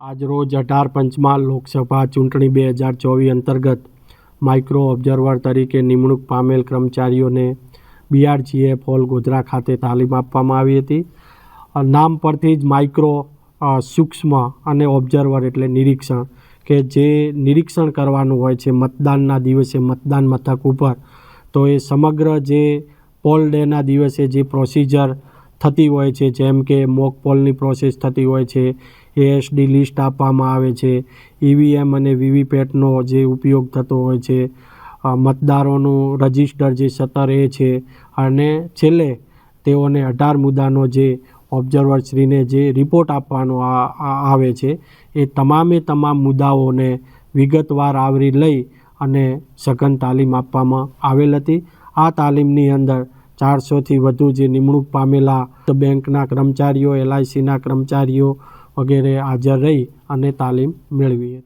આજરોજ અઢાર પંચમાં લોકસભા ચૂંટણી બે હજાર ચોવીસ અંતર્ગત માઇક્રો ઓબ્ઝર્વર તરીકે નિમણૂક પામેલ કર્મચારીઓને બીઆરજીએફ હોલ ગોધરા ખાતે તાલીમ આપવામાં આવી હતી. નામ પરથી જ માઇક્રો સૂક્ષ્મ અને ઓબ્ઝર્વર એટલે નિરીક્ષણ કે જે નિરીક્ષણ કરવાનું હોય છે મતદાનના દિવસે મતદાન મથક ઉપર. તો એ સમગ્ર જે પોલ ડેના દિવસે જે પ્રોસિજર થતી હોય છે, જેમ કે મોક પોલની પ્રોસેસ થતી હોય છે એએસડી લિસ્ટ આપવામાં આવે છે ઈવીએમ અને વીવીપેટનો જે ઉપયોગ થતો હોય છે મતદારોનું રજિસ્ટર જે સત્તર એ છે, અને છેલ્લે તેઓને અઢાર મુદ્દાનો જે ઓબ્ઝર્વરશ્રીને જે રિપોર્ટ આપવાનો આવે છે, એ તમામે તમામ મુદ્દાઓને વિગતવાર આવરી લઈ અને સઘન તાલીમ આપવામાં આવેલ હતી. આ તાલીમની અંદર ચારસોથી વધુ જે નિમણૂક પામેલા બેંકના કર્મચારીઓ એલઆઈસીના કર્મચારીઓ વગેરે હાજર રહી અને તાલીમ મેળવી